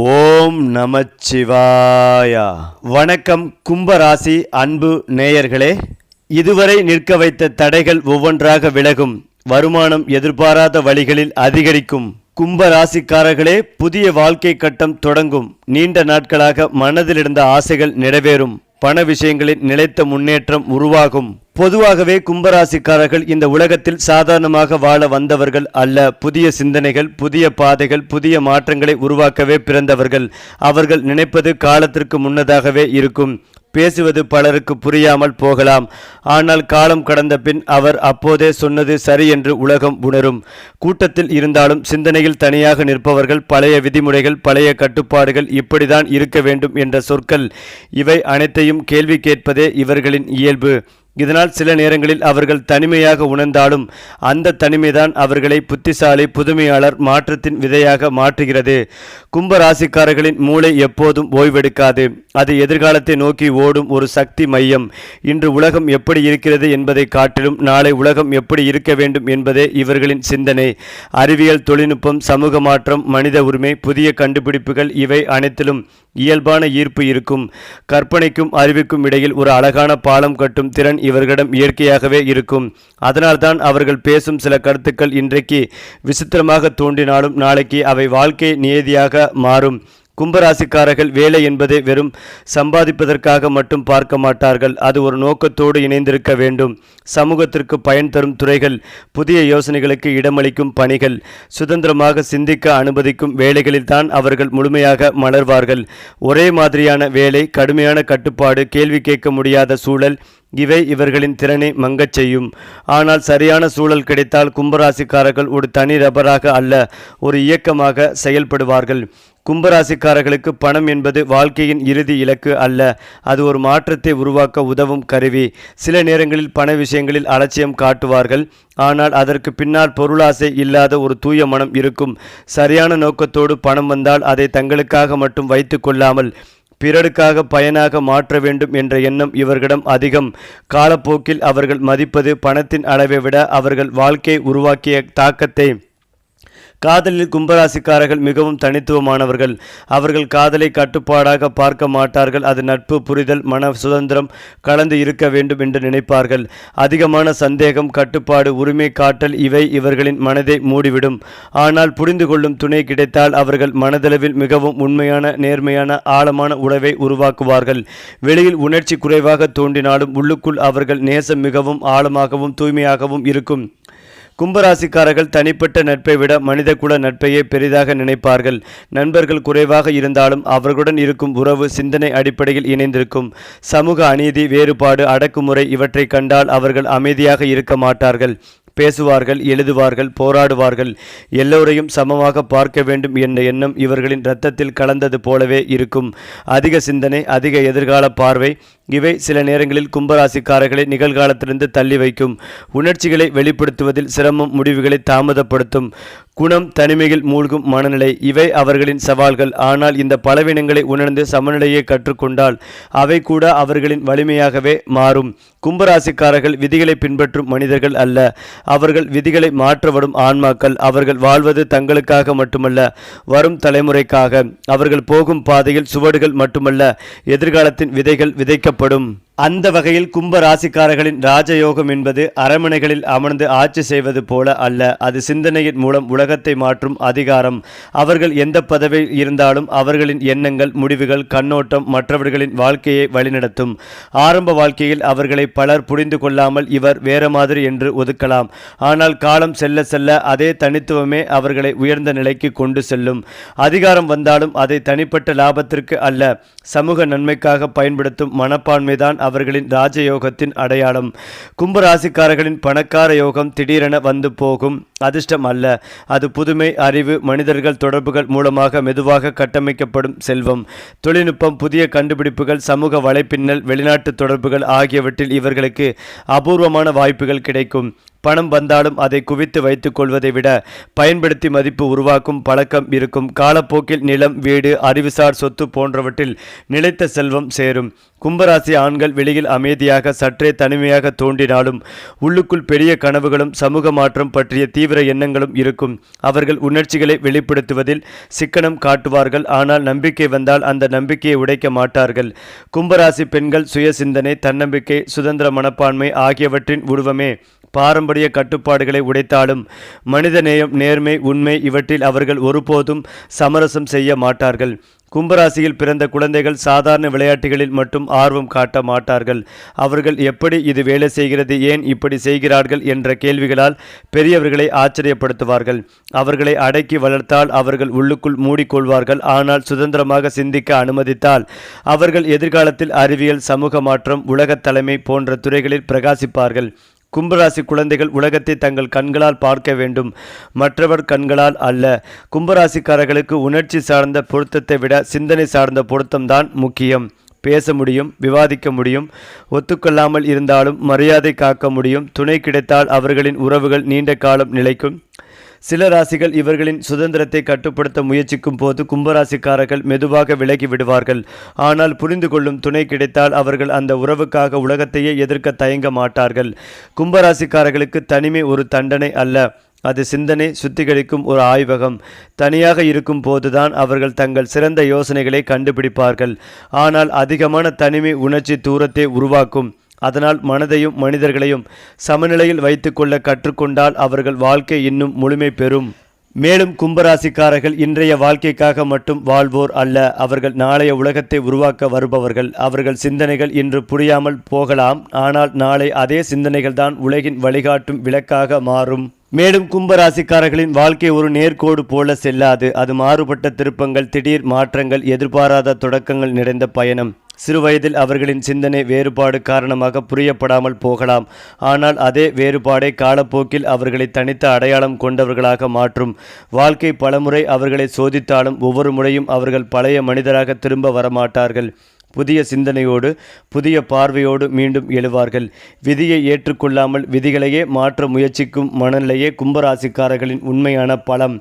ஓம் நமச்சிவாயா. வணக்கம் கும்பராசி அன்பு நேயர்களே. இதுவரை நிற்க வைத்த தடைகள் ஒவ்வொன்றாக விலகும். வருமானம் எதிர்பாராத வழிகளில் அதிகரிக்கும். கும்பராசிக்காரர்களே புதிய வாழ்க்கை கட்டம் தொடங்கும். நீண்ட நாட்களாக மனதிலிருந்த ஆசைகள் நிறைவேறும். பண விஷயங்களில் நிலைத்த முன்னேற்றம் உருவாகும். பொதுவாகவே கும்பராசிக்காரர்கள் இந்த உலகத்தில் சாதாரணமாக வாழ வந்தவர்கள் அல்ல. புதிய சிந்தனைகள் புதிய பாதைகள் புதிய மாற்றங்களை உருவாக்கவே பிறந்தவர்கள். அவர்கள் நினைப்பது காலத்திற்கு முன்னதாகவே இருக்கும். பேசுவது பலருக்கு புரியாமல் போகலாம். ஆனால் காலம் கடந்த பின் அவர் அப்போதே சொன்னது சரி என்று உலகம் உணரும். கூட்டத்தில் இருந்தாலும் சிந்தனையில் தனியாக நிற்பவர்கள் பழைய விதிமுறைகள் பழைய கட்டுப்பாடுகள் இப்படிதான் இருக்க வேண்டும் என்ற சொற்கள் இவை அனைத்தையும் கேள்வி கேட்பதே இவர்களின் இயல்பு. இதனால் சில நேரங்களில் அவர்கள் தனிமையாக உணர்ந்தாலும் அந்த தனிமைதான் அவர்களை புத்திசாலி புதுமையாளர் மாற்றத்தின் விதையாக மாற்றுகிறது. கும்ப ராசிக்காரர்களின் மூளை எப்போதும் ஓய்வெடுக்காது. அது எதிர்காலத்தை நோக்கி ஓடும் ஒரு சக்தி மையம். இன்று உலகம் எப்படி இருக்கிறது என்பதை காட்டிலும் நாளை உலகம் எப்படி இருக்க வேண்டும் என்பதே இவர்களின் சிந்தனை. அறிவியல் தொழில்நுட்பம் சமூக மாற்றம் மனித உரிமை புதிய கண்டுபிடிப்புகள் இவை அனைத்திலும் இயல்பான ஈர்ப்பு இருக்கும். கற்பனைக்கும் அறிவுக்கும் இடையில் ஒரு அழகான பாலம் கட்டும் திறன் இவர்களிடம் இயற்கையாகவே இருக்கும். அதனால்தான் அவர்கள் பேசும் சில கருத்துக்கள் இன்றைக்கு விசித்திரமாக தோன்றினாலும் நாளைக்கு அவை வாழ்க்கை நியதியாக மாறும். கும்பராசிக்காரர்கள் வேலை என்பதை வெறும் சம்பாதிப்பதற்காக மட்டும் பார்க்க மாட்டார்கள். அது ஒரு நோக்கத்தோடு இணைந்திருக்க வேண்டும். சமூகத்திற்கு பயன் தரும் துறைகள் புதிய யோசனைகளுக்கு இடமளிக்கும் பணிகள் சுதந்திரமாக சிந்திக்க அனுமதிக்கும் வேலைகளில்தான் அவர்கள் முழுமையாக மலர்வார்கள். ஒரே மாதிரியான வேலை கடுமையான கட்டுப்பாடு கேள்வி கேட்க முடியாத சூழல் இவை இவர்களின் திறனை மங்கச் செய்யும். ஆனால் சரியான சூழல் கிடைத்தால் கும்பராசிக்காரர்கள் ஒரு தனி ரபராக அல்ல ஒரு இயக்கமாக செயல்படுவார்கள். கும்பராசிக்காரர்களுக்கு பணம் என்பது வாழ்க்கையின் இறுதி இலக்கு அல்ல. அது ஒரு மாற்றத்தை உருவாக்க உதவும் கருவி. சில நேரங்களில் பண விஷயங்களில் அலட்சியம் காட்டுவார்கள். ஆனால் அதற்கு பின்னால் பொருளாசை இல்லாத ஒரு தூய மனம் இருக்கும். சரியான நோக்கத்தோடு பணம் வந்தால் அதை தங்களுக்காக மட்டும் வைத்து கொள்ளாமல் பிறருக்காக பயனாக மாற்ற வேண்டும் என்ற எண்ணம் இவர்களிடம் அதிகம். காலப்போக்கில் அவர்கள் மதிப்பது பணத்தின் அளவை விட அவர்கள் வாழ்க்கை உருவாக்கிய தாக்கத்தை காதலில் கும்பராசிக்காரர்கள் மிகவும் தனித்துவமானவர்கள். அவர்கள் காதலை கட்டுப்பாடாக பார்க்க மாட்டார்கள். அது நட்பு புரிதல் மன சுதந்திரம் கலந்து இருக்க வேண்டும் என்று நினைப்பார்கள். அதிகமான சந்தேகம் கட்டுப்பாடு உரிமை காட்டல் இவை இவர்களின் மனதை மூடிவிடும். ஆனால் புரிந்து கொள்ளும் துணை கிடைத்தால் அவர்கள் மனதளவில் மிகவும் உண்மையான நேர்மையான ஆழமான உறவை உருவாக்குவார்கள். வெளியில் உணர்ச்சி குறைவாக தோன்றினாலும் உள்ளுக்குள் அவர்கள் நேசம் மிகவும் ஆழமாகவும் தூய்மையாகவும் இருக்கும். கும்பராசிக்காரர்கள் தனிப்பட்ட நட்பை விட மனிதகுல நட்பையே பெரிதாக நினைப்பார்கள். நண்பர்கள் குறைவாக இருந்தாலும் அவர்களுடன் இருக்கும் உறவு சிந்தனை அடிப்படையில் இணைந்திருக்கும். சமூக அநீதி வேறுபாடு அடக்குமுறை இவற்றை கண்டால் அவர்கள் அமைதியாக இருக்க மாட்டார்கள். பேசுவார்கள் எழுதுவார்கள் போராடுவார்கள். எல்லோரையும் சமமாக பார்க்க வேண்டும் என்ற எண்ணம் இவர்களின் இரத்தத்தில் கலந்தது போலவே இருக்கும். அதிக சிந்தனை அதிக எதிர்கால பார்வை இவை சில நேரங்களில் கும்பராசிக்காரர்களை நிகழ்காலத்திலிருந்து தள்ளி வைக்கும். உணர்ச்சிகளை வெளிப்படுத்துவதில் சிரமம் முடிவுகளை தாமதப்படுத்தும். குணம் தனிமையில் மூழ்கும் மனநிலை இவை அவர்களின் சவால்கள். ஆனால் இந்த பலவீனங்களை உணர்ந்து சமநிலையை கற்றுக்கொண்டால் அவை கூட அவர்களின் வலிமையாகவே மாறும். கும்பராசிக்காரர்கள் விதிகளை பின்பற்றும் மனிதர்கள் அல்ல. அவர்கள் விதிகளை மாற்றப்படும் ஆன்மாக்கள். அவர்கள் வாழ்வது தங்களுக்காக மட்டுமல்ல வரும் தலைமுறைக்காக. அவர்கள் போகும் பாதையில் சுவடுகள் மட்டுமல்ல எதிர்காலத்தின் விதைகள் விதைக்க விதைக்கப்படும் அந்த வகையில் கும்ப ராசிக்காரர்களின் ராஜயோகம் என்பது அரமனைகளில் அமர்ந்து ஆட்சி செய்வது போல அல்ல. அது சிந்தனையின் மூலம் உலகத்தை மாற்றும் அதிகாரம். அவர்கள் எந்த பதவியில் இருந்தாலும் அவர்களின் எண்ணங்கள் முடிவுகள் கண்ணோட்டம் மற்றவர்களின் வாழ்க்கையை வழிநடத்தும். ஆரம்ப வாழ்க்கையில் அவர்களை பலர் புரிந்து கொள்ளாமல் இவர் வேற மாதிரி என்று ஒதுக்கலாம். ஆனால் காலம் செல்ல செல்ல அதே தனித்துவமே அவர்களை உயர்ந்த நிலைக்கு கொண்டு செல்லும். அதிகாரம் வந்தாலும் அதை தனிப்பட்ட லாபத்திற்கு அல்ல சமூக நன்மைக்காக பயன்படுத்தும் மனப்பான்மைதான் அவர்களின் ராஜயோகத்தின் அடையாளம். கும்பராசிக்காரர்களின் பணக்கார யோகம் திடீரென வந்து போகும். அதிர்ஷ்டம் அல்ல. அது புதுமை அறிவு மனிதர்கள் தொடர்புகள் மூலமாக மெதுவாக கட்டமைக்கப்படும் செல்வம். தொழில்நுட்பம் புதிய கண்டுபிடிப்புகள் சமூக வலைப்பின்னல் வெளிநாட்டு தொடர்புகள் ஆகியவற்றில் இவர்களுக்கு அபூர்வமான வாய்ப்புகள் கிடைக்கும். பணம் வந்தாலும் அதை குவித்து வைத்துக் கொள்வதை விட பயன்படுத்தி மதிப்பு உருவாக்கும் பழக்கம் இருக்கும். காலப்போக்கில் நிலம் வீடு அறிவுசார் சொத்து போன்றவற்றில் நிலைத்த செல்வம் சேரும். கும்பராசி ஆண்கள் வெளியில் அமைதியாக சற்றே தனிமையாக தோன்றினாலும் உள்ளுக்குள் பெரிய கனவுகளும் சமூக மாற்றம் பற்றிய தீவிர தீவிர எண்ணங்களும் இருக்கும். அவர்கள் உணர்ச்சிகளை வெளிப்படுத்துவதில் சிக்கனம் காட்டுவார்கள். ஆனால் நம்பிக்கை வந்தால் அந்த நம்பிக்கையை உடைக்க மாட்டார்கள். கும்பராசி பெண்கள் சுய சிந்தனை தன்னம்பிக்கை சுதந்திர மனப்பான்மை ஆகியவற்றின் உருவமே. பாரம்பரிய கட்டுப்பாடுகளை உடைத்தாலும் மனிதநேயம் நேர்மை உண்மை இவற்றில் அவர்கள் ஒருபோதும் சமரசம் செய்ய மாட்டார்கள். கும்பராசியில் பிறந்த குழந்தைகள் சாதாரண விளையாட்டுகளில் மட்டும் ஆர்வம் காட்ட மாட்டார்கள். அவர்கள் எப்படி இது வேலை செய்கிறது ஏன் இப்படி செய்கிறார்கள் என்ற கேள்விகளால் பெரியவர்களை ஆச்சரியப்படுத்துவார்கள். அவர்களை அடக்கி வளர்த்தால் அவர்கள் உள்ளுக்குள் மூடிக்கொள்வார்கள். ஆனால் சுதந்திரமாக சிந்திக்க அனுமதித்தால் அவர்கள் எதிர்காலத்தில் அறிவியல் சமூக மாற்றம் உலகத் தலைமை போன்ற துறைகளில் பிரகாசிப்பார்கள். கும்பராசி குழந்தைகள் உலகத்தை தங்கள் கண்களால் பார்க்க வேண்டும். மற்றவர் கண்களால் அல்ல. கும்பராசிக்காரர்களுக்கு உணர்ச்சி சார்ந்த பொருத்தத்தை விட சிந்தனை சார்ந்த பொருத்தம்தான் முக்கியம். பேச முடியும் விவாதிக்க முடியும் ஒத்துக்கொள்ளாமல் இருந்தாலும் மரியாதை காக்க முடியும். துணை கிடைத்தால் அவர்களின் உறவுகள் நீண்ட காலம் நிலைக்கும். சில ராசிகள் இவர்களின் சுதந்திரத்தை கட்டுப்படுத்த முயற்சிக்கும் போது கும்பராசிக்காரர்கள் மெதுவாக விலகி விடுவார்கள். ஆனால் புரிந்து கொள்ளும் துணை கிடைத்தால் அவர்கள் அந்த உறவுக்காக உலகத்தையே எதிர்க்க தயங்க மாட்டார்கள். கும்பராசிக்காரர்களுக்கு தனிமை ஒரு தண்டனை அல்ல. அது சிந்தனை சுத்திகரிக்கும் ஒரு ஆய்வகம். தனியாக இருக்கும் போதுதான் அவர்கள் தங்கள் சிறந்த யோசனைகளை கண்டுபிடிப்பார்கள். ஆனால் அதிகமான தனிமை உணர்ச்சி தூரத்தை உருவாக்கும். அதனால் மனதையும் மனிதர்களையும் சமநிலையில் வைத்துக்கொள்ள கற்றுக்கொண்டால் அவர்கள் வாழ்க்கை இன்னும் முழுமை பெறும். மேலும் கும்பராசிக்காரர்கள் இன்றைய வாழ்க்கைக்காக மட்டும் வாழ்வோர் அல்ல. அவர்கள் நாளைய உலகத்தை உருவாக்க வருபவர்கள். அவர்கள் சிந்தனைகள் இன்று புரியாமல் போகலாம். ஆனால் நாளை அதே சிந்தனைகள் தான் உலகின் வழிகாட்டும் விளக்காக மாறும். மேலும் கும்பராசிக்காரர்களின் வாழ்க்கை ஒரு நேர்கோடு போல செல்லாது. அது மாறுபட்ட திருப்பங்கள் திடீர் மாற்றங்கள் எதிர்பாராத தொடக்கங்கள் நிறைந்த பயணம். சிறுவயதில் அவர்களின் சிந்தனை வேறுபாடு காரணமாக புரியப்படாமல் போகலாம். ஆனால் அதே வேறுபாடே காலப்போக்கில் அவர்களை தனித்த அடையாளம் கொண்டவர்களாக மாற்றும். வாழ்க்கை பலமுறை அவர்களை சோதித்தாலும் ஒவ்வொரு முறையும் அவர்கள் பழைய மனிதராக திரும்ப வரமாட்டார்கள். புதிய சிந்தனையோடு புதிய பார்வையோடு மீண்டும் எழுவார்கள். விதியை ஏற்றுக்கொள்ளாமல் விதிகளையே மாற்ற முயற்சிக்கும் மனநிலையே கும்பராசிக்காரர்களின் உண்மையான பலம்.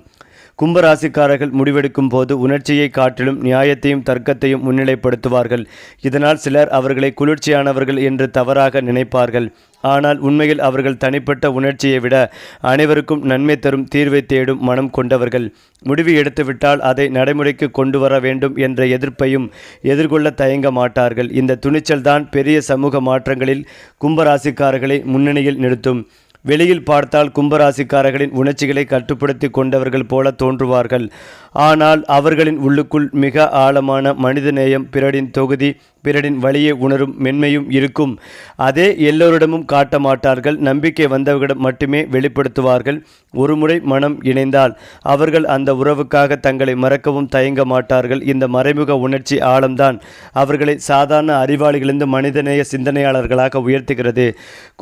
கும்பராசிக்காரர்கள் முடிவெடுக்கும் போது உணர்ச்சியை காட்டிலும் நியாயத்தையும் தர்க்கத்தையும் முன்னிலைப்படுத்துவார்கள். இதனால் சிலர் அவர்களை குளிர்ச்சியானவர்கள் என்று தவறாக நினைப்பார்கள். ஆனால் உண்மையில் அவர்கள் தனிப்பட்ட உணர்ச்சியை விட அனைவருக்கும் நன்மை தரும் தீர்வை தேடும் மனம் கொண்டவர்கள். முடிவு எடுத்துவிட்டால் அதை நடைமுறைக்கு கொண்டு வர வேண்டும் என்ற எதிர்ப்பையும் எதிர்கொள்ள தயங்க மாட்டார்கள். இந்த துணிச்சல்தான் பெரிய சமூக மாற்றங்களில் கும்பராசிக்காரர்களை முன்னணியில் நிறுத்தும். வெளியில் பார்த்தால் கும்பராசிக்காரர்களின் உணர்ச்சிகளை கட்டுப்படுத்தி கொண்டவர்கள் போல தோன்றுவார்கள். ஆனால் அவர்களின் உள்ளுக்குள் மிக ஆழமான மனிதநேயம் பிறரின் தொகுதி பிறரின் வழியை உணரும் மென்மையும் இருக்கும். அதே எல்லோரிடமும் காட்ட மாட்டார்கள் நம்பிக்கை வந்தவர்களிடம் மட்டுமே வெளிப்படுத்துவார்கள். ஒருமுறை மனம் இணைந்தால் அவர்கள் அந்த உறவுக்காக தங்களை மறக்கவும் தயங்க மாட்டார்கள். இந்த மறைமுக உணர்ச்சி ஆழம்தான் அவர்களை சாதாரண அறிவாளிகளிலிருந்து மனிதநேய சிந்தனையாளர்களாக உயர்த்துகிறது.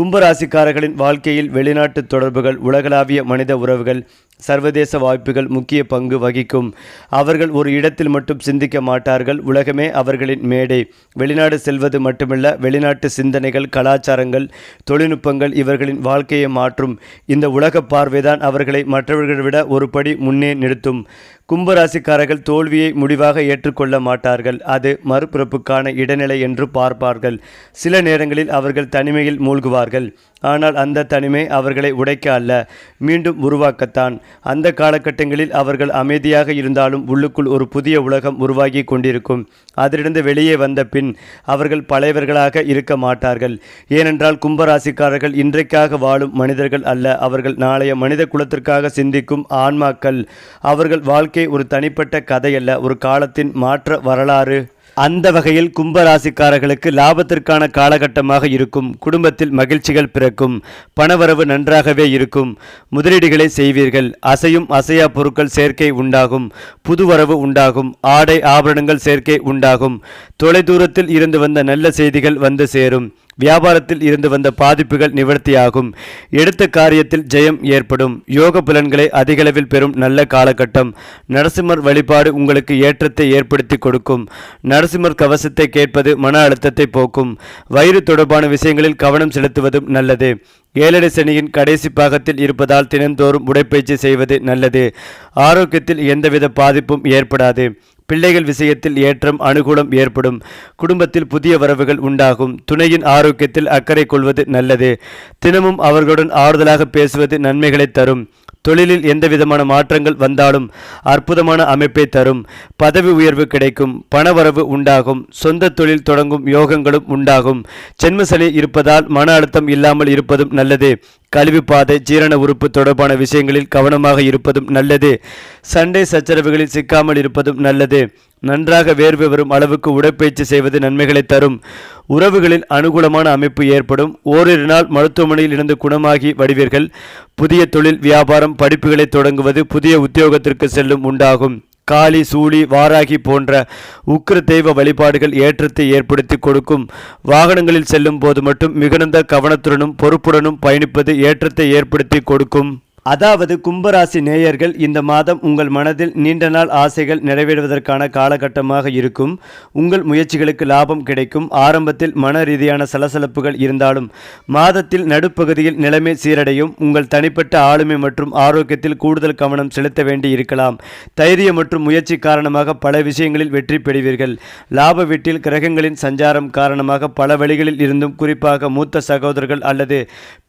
கும்பராசிக்காரர்களின் வாழ்க்கையில் வெளிநாட்டு தொடர்புகள் உலகளாவிய மனித உறவுகள் சர்வதேச வாய்ப்புகள் முக்கிய பங்கு வகிக்கும். அவர்கள் ஒரு இடத்தில் மட்டும் சிந்திக்க மாட்டார்கள். உலகமே அவர்களின் மேடை. வெளிநாடு செல்வது மட்டுமல்ல வெளிநாட்டு சிந்தனைகள் கலாச்சாரங்கள் தொழில்நுட்பங்கள் இவர்களின் வாழ்க்கையை மாற்றும். இந்த உலக பார்வைதான் அவர்களை மற்றவர்களை விட ஒரு படி முன்னே நிறுத்தும். கும்பராசிக்காரர்கள் தோல்வியை முடிவாக ஏற்றுக்கொள்ள மாட்டார்கள். அது மறுபிறப்புக்கான இடைநிலை என்று பார்ப்பார்கள். சில நேரங்களில் அவர்கள் தனிமையில் மூழ்குவார்கள். ஆனால் அந்த தனிமை அவர்களை உடைக்க அல்ல. மீண்டும் உருவாக்கத்தான். அந்த காலகட்டங்களில் அவர்கள் அமைதியாக இருந்தாலும் உள்ளுக்குள் ஒரு புதிய உலகம் உருவாகி கொண்டிருக்கும். அதிலிருந்து வெளியே வந்த பின் அவர்கள் பழையவர்களாக இருக்க மாட்டார்கள். ஏனென்றால் கும்பராசிக்காரர்கள் இன்றைக்காக வாழும் மனிதர்கள் அல்ல. அவர்கள் நாளைய மனித குலத்திற்காக சிந்திக்கும் ஆன்மாக்கள் அவர்கள் வாழ்க்கை ஒரு தனிப்பட்ட கதையல்ல ஒரு காலத்தின் மாற்ற வரலாறு. அந்த வகையில் கும்பராசிக்காரர்களுக்கு லாபத்திற்கான காலகட்டமாக இருக்கும் குடும்பத்தில் மகிழ்ச்சிகள் பிறக்கும் பணவரவு நன்றாகவே இருக்கும் முதலீடுகளை செய்வீர்கள் அசையும் அசையா பொருட்கள் சேர்க்கை உண்டாகும் புதுவரவு உண்டாகும் ஆடை ஆபரணங்கள் சேர்க்கை உண்டாகும் தொலைதூரத்தில் இருந்து வந்த நல்ல செய்திகள் வந்து சேரும். வியாபாரத்தில் இருந்து வந்த பாதிப்புகள் நிவர்த்தியாகும். எடுத்த காரியத்தில் ஜெயம் ஏற்படும். யோக புலன்களை அதிகளவில் பெறும் நல்ல காலகட்டம். நரசிம்மர் வழிபாடு உங்களுக்கு ஏற்றத்தை ஏற்படுத்தி கொடுக்கும். நரசிம்மர் கவசத்தை கேட்பது மன அழுத்தத்தை போக்கும். வயிறு தொடர்பான விஷயங்களில் கவனம் செலுத்துவதும் நல்லது. ஏழரை சனியின் கடைசி பாகத்தில் இருப்பதால் தினந்தோறும் உடைப்பயிற்சி செய்வது நல்லது. ஆரோக்கியத்தில் எந்தவித பாதிப்பும் ஏற்படாது. பிள்ளைகள் விஷயத்தில் ஏற்றம் அனுகூலம் ஏற்படும். குடும்பத்தில் புதிய வரவுகள் உண்டாகும். துணையின் ஆரோக்கியத்தில் அக்கறை கொள்வது நல்லது. தினமும் அவர்களுடன் ஆறுதலாக பேசுவது நன்மைகளை தரும். தொழிலில் எந்தவிதமான மாற்றங்கள் வந்தாலும் அற்புதமான அமைப்பை தரும் பதவி உயர்வு கிடைக்கும் பணவரவு உண்டாகும் சொந்த தொழில் தொடங்கும் யோகங்களும் உண்டாகும். சென்மசலி இருப்பதால் மன அழுத்தம் இல்லாமல் இருப்பதும் நல்லது. கழிவுப்பாதை ஜீரண உறுப்பு தொடர்பான விஷயங்களில் கவனமாக இருப்பதும் நல்லது. சண்டை சச்சரவுகளில் சிக்காமல் இருப்பதும் நல்லது. நன்றாக வேர்வை வரும் அளவுக்கு உடற்பயிற்சி செய்வது நன்மைகளை தரும். உறவுகளில் அனுகூலமான அமைப்பு ஏற்படும். ஓரிரு நாள் மருத்துவமனையில் இருந்து குணமாகி வடிவீர்கள். புதிய தொழில் வியாபாரம் படிப்புகளை தொடங்குவது புதிய உத்தியோகத்திற்கு செல்லும் உண்டாகும். காளி சூளி வாராகி போன்ற உக்கிர தெய்வ வழிபாடுகள் ஏற்றத்தை ஏற்படுத்தி கொடுக்கும். வாகனங்களில் செல்லும் போது மட்டும் மிகுந்த கவனத்துடனும் பொறுப்புடனும் பயணிப்பது ஏற்றத்தை ஏற்படுத்தி கொடுக்கும். அதாவது கும்பராசி நேயர்கள் இந்த மாதம் உங்கள் மனதில் நீண்ட நாள் ஆசைகள் நிறைவேறுவதற்கான காலகட்டமாக இருக்கும். உங்கள் முயற்சிகளுக்கு லாபம் கிடைக்கும். ஆரம்பத்தில் மன ரீதியான சலசலப்புகள் இருந்தாலும் மாதத்தில் நடுப்பகுதியில் நிலைமை சீரடையும். உங்கள் தனிப்பட்ட ஆளுமை மற்றும் ஆரோக்கியத்தில் கூடுதல் கவனம் செலுத்த வேண்டி இருக்கலாம். தைரியம் மற்றும் முயற்சி காரணமாக பல விஷயங்களில் வெற்றி பெறுவீர்கள். லாப வீட்டில் கிரகங்களின் சஞ்சாரம் காரணமாக பல வழிகளில் இருந்தும் குறிப்பாக மூத்த சகோதரர்கள் அல்லது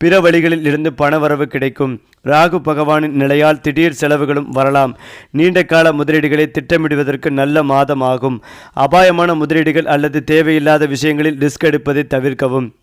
பிற வழிகளில் இருந்து பணவரவு கிடைக்கும். ராகு பகவானின் நிலையால் திடீர் செலவுகளும் வரலாம். நீண்ட கால முதலீடுகளை திட்டமிடுவதற்கு நல்ல மாதம் ஆகும் அபாயமான முதலீடுகள் அல்லது தேவையில்லாத விஷயங்களில் ரிஸ்க் எடுப்பதை தவிர்க்கவும்.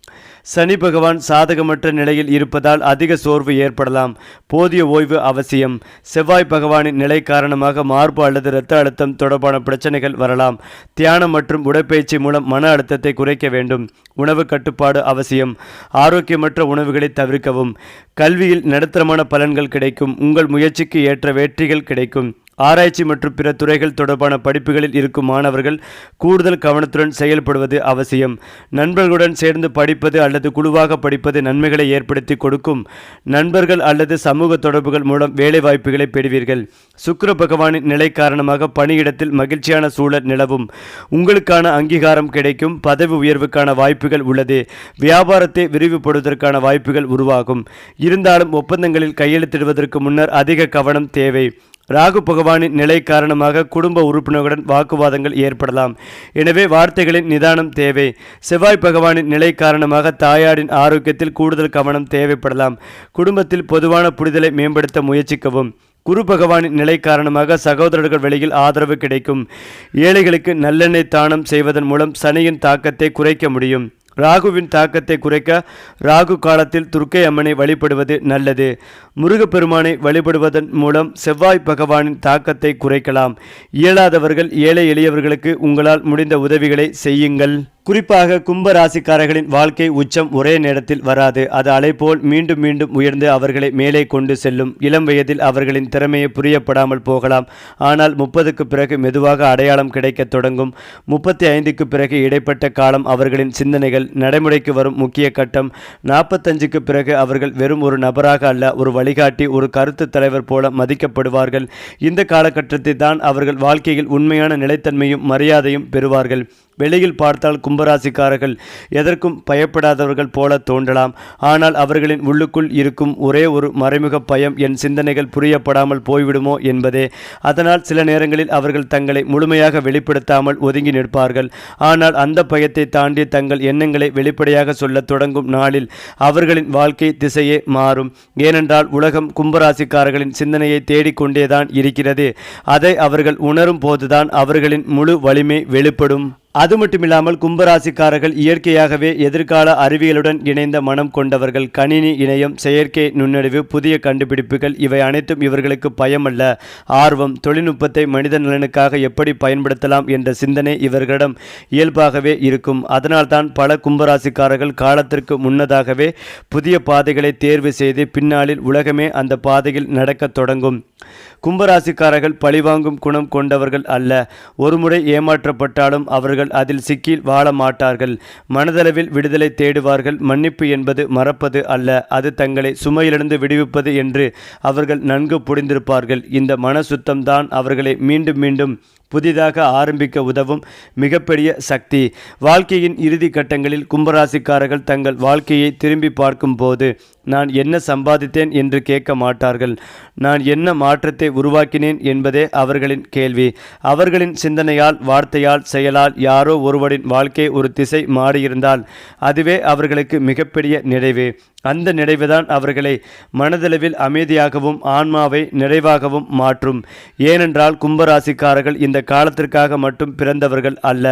சனி பகவான் சாதகமற்ற நிலையில் இருப்பதால் அதிக சோர்வு ஏற்படலாம். போதிய ஓய்வு அவசியம். செவ்வாய் பகவானின் நிலை காரணமாக மார்பு அல்லது இரத்த அழுத்தம் தொடர்பான பிரச்சனைகள் வரலாம். தியானம் மற்றும் உடற்பயிற்சி மூலம் மன அழுத்தத்தை குறைக்க வேண்டும். உணவு கட்டுப்பாடு அவசியம். ஆரோக்கியமற்ற உணவுகளை தவிர்க்கவும். கல்வியில் நடுத்தரமான பலன்கள் கிடைக்கும். உங்கள் முயற்சிக்கு ஏற்ற வெற்றிகள் கிடைக்கும். ஆராய்ச்சி மற்றும் பிற துறைகள் தொடர்பான படிப்புகளில் இருக்கும் மாணவர்கள் கூடுதல் கவனத்துடன் செயல்படுவது அவசியம். நண்பர்களுடன் சேர்ந்து படிப்பது அல்லது குழுவாக படிப்பது நன்மைகளை ஏற்படுத்தி கொடுக்கும். நண்பர்கள் அல்லது சமூக தொடர்புகள் மூலம் வேலை வாய்ப்புகளை பெறுவீர்கள். சுக்கர பகவானின் நிலை காரணமாக பணியிடத்தில் மகிழ்ச்சியான சூழல் நிலவும். உங்களுக்கான அங்கீகாரம் கிடைக்கும். பதவி உயர்வுக்கான வாய்ப்புகள் உள்ளது. வியாபாரத்தை விரிவுபடுவதற்கான வாய்ப்புகள் உருவாகும். இருந்தாலும் ஒப்பந்தங்களில் கையெழுத்திடுவதற்கு முன்னர் அதிக கவனம் தேவை. ராகு பகவானின் நிலை காரணமாக குடும்ப உறுப்பினர்களுடன் வாக்குவாதங்கள் ஏற்படலாம். எனவே வார்த்தைகளின் நிதானம் தேவை. செவ்வாய் பகவானின் நிலை காரணமாக தாயாரின் ஆரோக்கியத்தில் கூடுதல் கவனம் தேவைப்படலாம். குடும்பத்தில் பொதுவான புரிதலை மேம்படுத்த முயற்சிக்கவும். குரு பகவானின் நிலை காரணமாக சகோதரர்கள் வெளியில் ஆதரவு கிடைக்கும். ஏழைகளுக்கு நல்லெண்ணெய் தானம் செய்வதன் மூலம் சனியின் தாக்கத்தை குறைக்க முடியும். ராகுவின் தாக்கத்தை குறைக்க ராகு காலத்தில் துர்க்கை அம்மனை வழிபடுவது நல்லது. முருகப்பெருமானை வழிபடுவதன் மூலம் செவ்வாய் பகவானின் தாக்கத்தை குறைக்கலாம். இயலாதவர்கள் ஏழை எளியவர்களுக்கு உங்களால் முடிந்த உதவிகளை செய்யுங்கள். குறிப்பாக கும்ப ராசிக்காரர்களின் வாழ்க்கை உச்சம் ஒரே நேரத்தில் வராது. அது அலைபோல் மீண்டும் மீண்டும் உயர்ந்து அவர்களை மேலே கொண்டு செல்லும். இளம் வயதில் அவர்களின் திறமையை புரியப்படாமல் போகலாம். ஆனால் முப்பதுக்கு பிறகு மெதுவாக அடையாளம் கிடைக்க தொடங்கும். முப்பத்தி ஐந்துக்கு பிறகு இடைப்பட்ட காலம் அவர்களின் சிந்தனைகள் நடைமுறைக்கு வரும் முக்கிய கட்டம். நாற்பத்தஞ்சுக்கு பிறகு அவர்கள் வெறும் ஒரு நபராக அல்ல ஒரு வழிகாட்டி ஒரு கருத்து தலைவர் போல மதிக்கப்படுவார்கள். இந்த காலகட்டத்தில் தான் அவர்கள் வாழ்க்கையில் உண்மையான நிலைத்தன்மையும் மரியாதையும் பெறுவார்கள். வெளியில் பார்த்தால் கும்பராசிக்காரர்கள் எதற்கும் பயப்படாதவர்கள் போல தோன்றலாம். ஆனால் அவர்களின் உள்ளுக்குள் இருக்கும் ஒரே ஒரு மறைமுக பயம் என் சிந்தனைகள் புரியப்படாமல் போய்விடுமோ என்பதே. அதனால் சில நேரங்களில் அவர்கள் தங்களை முழுமையாக வெளிப்படுத்தாமல் ஒதுங்கி நிற்பார்கள். ஆனால் அந்த பயத்தை தாண்டி தங்கள் எண்ணங்களை வெளிப்படையாக சொல்லத் தொடங்கும் நாளில் அவர்களின் வாழ்க்கை திசையே மாறும். ஏனென்றால் உலகம் கும்பராசிக்காரர்களின் சிந்தனையை தேடிக்கொண்டேதான் இருக்கிறது. அதை அவர்கள் உணரும் போதுதான் அவர்களின் முழு வலிமை வெளிப்படும். அது மட்டுமில்லாமல் கும்பராசிக்காரர்கள் இயற்கையாகவே எதிர்கால அறிவியலுடன் இணைந்த மனம் கொண்டவர்கள் கணினி இணையம் செயற்கை நுண்ணறிவு புதிய கண்டுபிடிப்புகள் இவை அனைத்தும் இவர்களுக்கு பயமல்ல. ஆர்வம் தொழில்நுட்பத்தை மனித நலனுக்காக எப்படி பயன்படுத்தலாம் என்ற சிந்தனை இவர்களிடம் இயல்பாகவே இருக்கும். அதனால்தான் பல கும்பராசிக்காரர்கள் காலத்திற்கு முன்னதாகவே புதிய பாதைகளை தேர்வு செய்து பின்னாளில் உலகமே அந்த பாதையில் நடக்கத் தொடங்கும். கும்பராசிக்காரர்கள் பழிவாங்கும் குணம் கொண்டவர்கள் அல்ல. ஒருமுறை ஏமாற்றப்பட்டாலும் அவர்கள் அதில் சிக்கி வாழ மாட்டார்கள் மனதளவில் விடுதலை தேடுவார்கள். மன்னிப்பு என்பது மறப்பது அல்ல. அது தங்களை சுமையிலிருந்து விடுவிப்பது என்று அவர்கள் நன்கு புரிந்திருப்பார்கள். இந்த மன சுத்தம்தான் அவர்களை மீண்டும் மீண்டும் புதிதாக ஆரம்பிக்க உதவும் மிகப்பெரிய சக்தி. வாழ்க்கையின் இறுதி கட்டங்களில் கும்பராசிக்காரர்கள் தங்கள் வாழ்க்கையை திரும்பி பார்க்கும்போது நான் என்ன சம்பாதித்தேன் என்று கேட்க மாட்டார்கள். நான் என்ன மாற்றத்தை உருவாக்கினேன் என்பதே அவர்களின் கேள்வி. அவர்களின் சிந்தனையால் வார்த்தையால் செயலால் யாரோ ஒருவரின் வாழ்க்கை ஒரு திசை மாறியிருந்தால் அதுவே அவர்களுக்கு மிகப்பெரிய நிறைவு. அந்த நிறைவுதான் அவர்களை மனதளவில் அமைதியாகவும் ஆன்மாவை நிறைவாகவும் மாற்றும். ஏனென்றால் கும்பராசிக்காரர்கள் இந்த காலத்திற்காக மட்டும் பிறந்தவர்கள் அல்ல.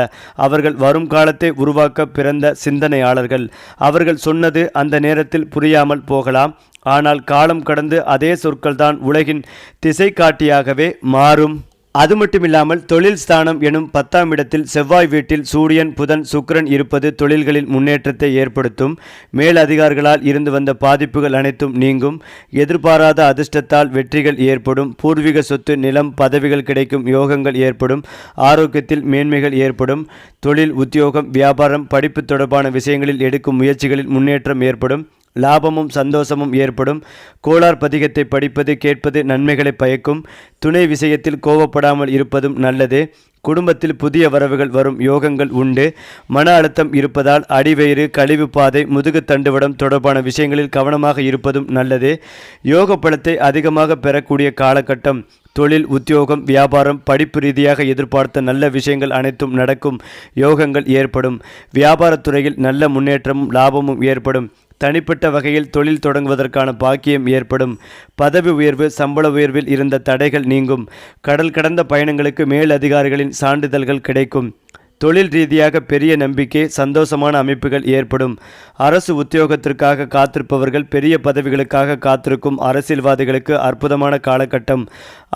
அவர்கள் வரும் காலத்தை உருவாக்க பிறந்த சிந்தனையாளர்கள். அவர்கள் சொன்னது அந்த நேரத்தில் புரியாமல் போகலாம். ஆனால் காலம் கடந்து அதே சொற்கள்தான் உலகின் திசை காட்டியாகவே மாறும். அது மட்டுமில்லாமல் தொழில் ஸ்தானம் எனும் பத்தாம் இடத்தில் செவ்வாய் வீட்டில் சூரியன் புதன் சுக்கிரன் இருப்பது தொழில்களில் முன்னேற்றத்தை ஏற்படுத்தும். மேலதிகாரிகளால் இருந்து வந்த பாதிப்புகள் அனைத்தும் நீங்கும். எதிர்பாராத அதிர்ஷ்டத்தால் வெற்றிகள் ஏற்படும். பூர்வீக சொத்து நிலம் பதவிகள் கிடைக்கும். யோகங்கள் ஏற்படும். ஆரோக்கியத்தில் மேன்மைகள் ஏற்படும். தொழில் உத்தியோகம் வியாபாரம் படிப்பு தொடர்பான விஷயங்களில் எடுக்கும் முயற்சிகளில் முன்னேற்றம் ஏற்படும். லாபமும் சந்தோஷமும் ஏற்படும். கோளார் பதிகத்தை படிப்பது கேட்பது நன்மைகளை பயக்கும். துணை விஷயத்தில் கோவப்படாமல் இருப்பதும் நல்லது. குடும்பத்தில் புதிய வரவுகள் வரும் யோகங்கள் உண்டு. மன அழுத்தம் இருப்பதால் அடிவயிறு கழிவு பாதை முதுகு தண்டுவடம் தொடர்பான விஷயங்களில் கவனமாக இருப்பதும் நல்லது. யோக பலத்தை அதிகமாக பெறக்கூடிய காலகட்டம். தொழில் உத்தியோகம் வியாபாரம் படிப்பு ரீதியாக எதிர்பார்த்த நல்ல விஷயங்கள் அனைத்தும் நடக்கும். யோகங்கள் ஏற்படும். வியாபாரத்துறையில் நல்ல முன்னேற்றமும் லாபமும் ஏற்படும். தனிப்பட்ட வகையில் தொழில் தொடங்குவதற்கான பாக்கியம் ஏற்படும். பதவி உயர்வு சம்பள உயர்வில் இருந்த தடைகள் நீங்கும். கடல் கடந்த பயணங்களுக்கு மேல் அதிகாரிகளின் சான்றிதழ்கள் கிடைக்கும். தொழில் ரீதியாக பெரிய நம்பிக்கை சந்தோஷமான அமைப்புகள் ஏற்படும். அரசு உத்தியோகத்திற்காக காத்திருப்பவர்கள் பெரிய பதவிகளுக்காக காத்திருக்கும் அரசியல்வாதிகளுக்கு அற்புதமான காலகட்டம்.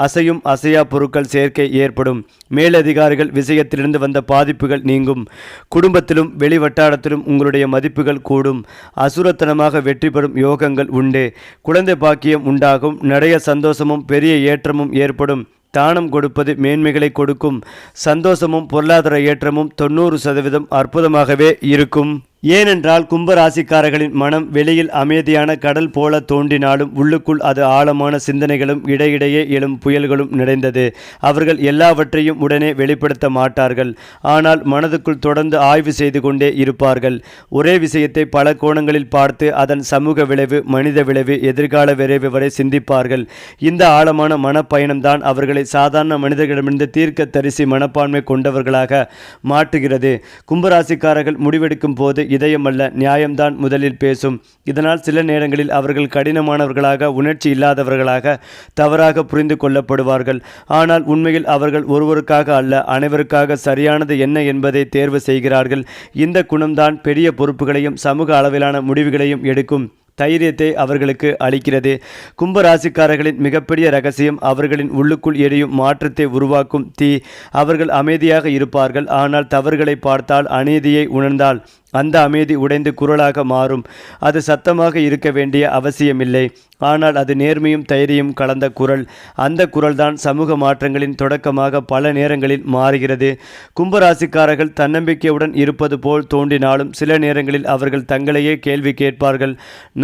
அசையும் அசையா பொருட்கள் சேர்க்கை ஏற்படும். மேலதிகாரிகள் விஷயத்திலிருந்து வந்த பாதிப்புகள் நீங்கும். குடும்பத்திலும் வெளிவட்டாரத்திலும் உங்களுடைய மதிப்புகள் கூடும். அசுரத்தனமாக வெற்றி பெறும் யோகங்கள் உண்டு. குழந்தை பாக்கியம் உண்டாகும். நிறைய சந்தோஷமும் பெரிய ஏற்றமும் ஏற்படும். தானம் கொடுப்பது மேன்மைகளை கொடுக்கும். சந்தோஷமும் பொருளாதார ஏற்றமும் தொண்ணூறு சதவீதம் அற்புதமாகவே இருக்கும். ஏனென்றால் கும்பராசிக்காரர்களின் மனம் வெளியில் அமைதியான கடல் போல தோன்றினாலும் உள்ளுக்குள் அது ஆழமான சிந்தனைகளும் இடையிடையே எழும் புயல்களும் நிறைந்தது. அவர்கள் எல்லாவற்றையும் உடனே வெளிப்படுத்த மாட்டார்கள். ஆனால் மனதுக்குள் தொடர்ந்து ஆய்வு செய்து கொண்டே இருப்பார்கள். ஒரே விஷயத்தை பல கோணங்களில் பார்த்து அதன் சமூக விளைவு மனித விளைவு எதிர்கால விரைவு வரை சிந்திப்பார்கள். இந்த ஆழமான மனப்பயணம்தான் அவர்களை சாதாரண மனிதர்களிடமிருந்து தீர்க்க தரிசி மனப்பான்மை கொண்டவர்களாக மாற்றுகிறது. கும்பராசிக்காரர்கள் முடிவெடுக்கும் போது இதயமல்ல நியாயம்தான் முதலில் பேசும். இதனால் சில நேரங்களில் அவர்கள் கடினமானவர்களாக உணர்ச்சி இல்லாதவர்களாக தவறாக புரிந்து கொள்ளப்படுவார்கள். ஆனால் உண்மையில் அவர்கள் ஒருவருக்காக அல்ல அனைவருக்காக சரியானது என்ன என்பதை தேர்வு செய்கிறார்கள். இந்த குணம்தான் பெரிய பொறுப்புகளையும் சமூக அளவிலான முடிவுகளையும் எடுக்கும் தைரியத்தை அவர்களுக்கு அளிக்கிறது. கும்பராசிக்காரர்களின் மிகப்பெரிய ரகசியம் அவர்களின் உள்ளுக்குள் எரியும் மாற்றத்தை உருவாக்கும் தீ. அவர்கள் அமைதியாக இருப்பார்கள் ஆனால் தவறுகளை பார்த்தால் அநீதியை உணர்ந்தால் அந்த அமைதி உடைந்து குரலாக மாறும். அது சத்தமாக இருக்க வேண்டிய அவசியமில்லை. ஆனால் அது நேர்மையும் தைரியம் கலந்த குரல். அந்த குரல்தான் சமூக மாற்றங்களின் தொடக்கமாக பல நேரங்களில் மாறுகிறது. கும்பராசிக்காரர்கள் தன்னம்பிக்கையுடன் இருப்பது போல் தோன்றினாலும் சில நேரங்களில் அவர்கள் தங்களையே கேள்வி கேட்பார்கள்.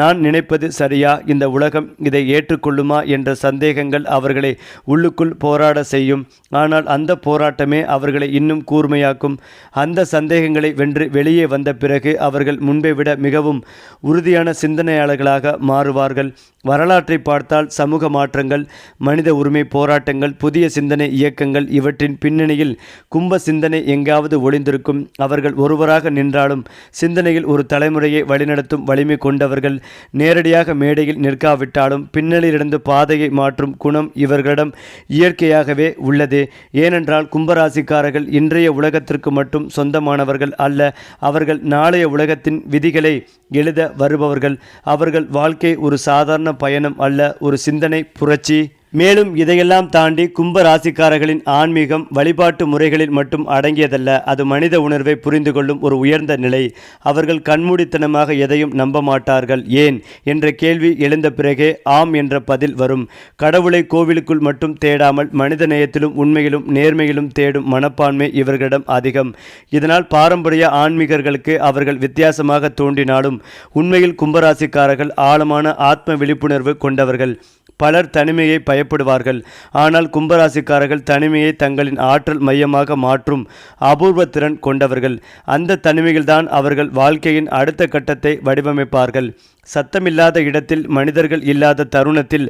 நான் நினைப்பது சரியா? இந்த உலகம் இதை ஏற்றுக்கொள்ளுமா? என்ற சந்தேகங்கள் அவர்களை உள்ளுக்குள் போராட செய்யும். ஆனால் அந்த போராட்டமே அவர்களை இன்னும் கூர்மையாக்கும். அந்த சந்தேகங்களை வென்று வெளியே வந்த பிறகு அவர்கள் முன்பை விட மிகவும் உறுதியான சிந்தனையாளர்களாக மாறுவார்கள். வரலாற்றை பார்த்தால் சமூக மாற்றங்கள் மனித உரிமை போராட்டங்கள் புதிய சிந்தனை இயக்கங்கள் இவற்றின் பின்னணியில் கும்ப சிந்தனை எங்காவது ஒளிந்திருக்கும். அவர்கள் ஒருவராக நின்றாலும் சிந்தனையில் ஒரு தலைமுறையை வழிநடத்தும் வலிமை கொண்டவர்கள். நேரடியாக மேடையில் நிற்காவிட்டாலும் பின்னணியிலிருந்து பாதையை மாற்றும் குணம் இவர்களிடம் இயற்கையாகவே உள்ளது. ஏனென்றால் கும்பராசிக்காரர்கள் இன்றைய உலகத்திற்கு மட்டும் சொந்தமானவர்கள் அல்ல. அவர்கள் நாளைய உலகத்தின் விதிகளை எழுத வருபவர்கள். அவர்கள் வாழ்க்கை ஒரு சாதாரண பயணம் அல்ல ஒரு சிந்தனை புரட்சி. மேலும் இதையெல்லாம் தாண்டி கும்ப ராசிக்காரர்களின் ஆன்மீகம் வழிபாட்டு முறைகளில் மட்டும் அடங்கியதல்ல. அது மனித உணர்வை புரிந்து கொள்ளும் ஒரு உயர்ந்த நிலை. அவர்கள் கண்மூடித்தனமாக எதையும் நம்ப மாட்டார்கள். ஏன்? என்ற கேள்வி எழுந்த பிறகே ஆம் என்ற பதில் வரும். கடவுளை கோவிலுக்குள் மட்டும் தேடாமல் மனித நேயத்திலும் உண்மையிலும் நேர்மையிலும் தேடும் மனப்பான்மை இவர்களிடம் அதிகம். இதனால் பாரம்பரிய ஆன்மீகர்களுக்கு அவர்கள் வித்தியாசமாக தோன்றினாலும் உண்மையில் கும்பராசிக்காரர்கள் ஆழமான ஆத்ம விழிப்புணர்வு கொண்டவர்கள். பலர் தனிமையை பய பயப்படுவார்கள். ஆனால் கும்பராசிக்காரர்கள் தனிமையை தங்களின் ஆற்றல் மையமாக மாற்றும் அபூர்வ திறன் கொண்டவர்கள். அந்த தனிமையில்தான் அவர்கள் வாழ்க்கையின் அடுத்த கட்டத்தை வடிவமைப்பார்கள். சத்தமில்லாத இடத்தில் மனிதர்கள் இல்லாத தருணத்தில்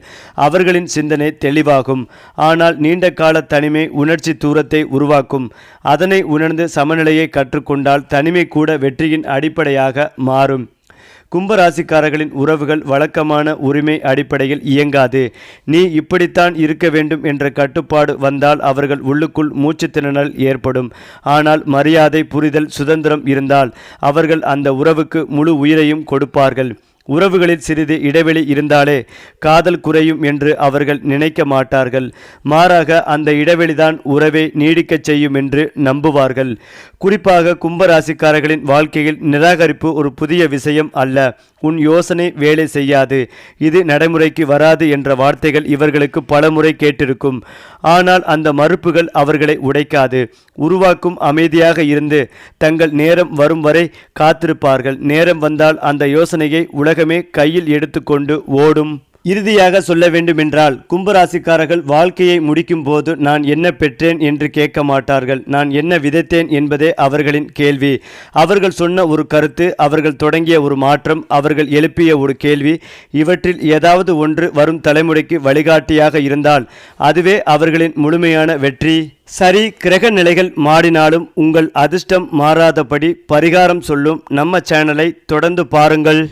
அவர்களின் சிந்தனை தெளிவாகும். ஆனால் நீண்ட கால தனிமை உணர்ச்சி தூரத்தை உருவாக்கும். அதனை உணர்ந்து சமநிலையை கற்றுக்கொண்டால் தனிமை கூட வெற்றியின் அடிப்படையாக மாறும். கும்பராசிக்காரர்களின் உறவுகள் வழக்கமான உரிமை அடிப்படையில் இயங்காது. நீ இப்படித்தான் இருக்க வேண்டும் என்ற கட்டுப்பாடு வந்தால் அவர்கள் உள்ளுக்குள் மூச்சு திணறல் ஏற்படும். ஆனால் மரியாதை புரிதல் சுதந்திரம் இருந்தால் அவர்கள் அந்த உறவுக்கு முழு உயிரையும் கொடுப்பார்கள். உறவுகளில் சிறிது இடைவெளி இருந்தாலே காதல் குறையும் என்று அவர்கள் நினைக்க மாட்டார்கள். மாறாக அந்த இடைவெளிதான் உறவை நீடிக்கச் செய்யும் என்று நம்புவார்கள். குறிப்பாக கும்பராசிக்காரர்களின் வாழ்க்கையில் நிராகரிப்பு ஒரு புதிய விஷயம் அல்ல. உன் யோசனை வேலை செய்யாது. இது நடைமுறைக்கு வராது என்ற வார்த்தைகள் இவர்களுக்கு பலமுறை கேட்டிருக்கும். ஆனால் அந்த மறுப்புகள் அவர்களை உடைக்காது. உருவாக்கும் அமைதியாக இருந்து தங்கள் நேரம் வரும் வரை காத்திருப்பார்கள். நேரம் வந்தால் அந்த யோசனையை உலகமே கையில் எடுத்துக்கொண்டு ஓடும். இறுதியாக சொல்ல வேண்டுமென்றால் கும்பராசிக்காரர்கள் வாழ்க்கையை முடிக்கும் போது நான் என்ன பெற்றேன் என்று கேட்க மாட்டார்கள். நான் என்ன விதைத்தேன் என்பதே அவர்களின் கேள்வி. அவர்கள் சொன்ன ஒரு கருத்து அவர்கள் தொடங்கிய ஒரு மாற்றம் அவர்கள் எழுப்பிய ஒரு கேள்வி. இவற்றில் ஏதாவது ஒன்று வரும் தலைமுறைக்கு வழிகாட்டியாக இருந்தால் அதுவே அவர்களின் முழுமையான வெற்றி. சரி கிரக நிலைகள் மாறினாலும் உங்கள் அதிர்ஷ்டம் மாறாதபடி பரிகாரம் சொல்லும் நம்ம சேனலை தொடர்ந்து பாருங்கள்.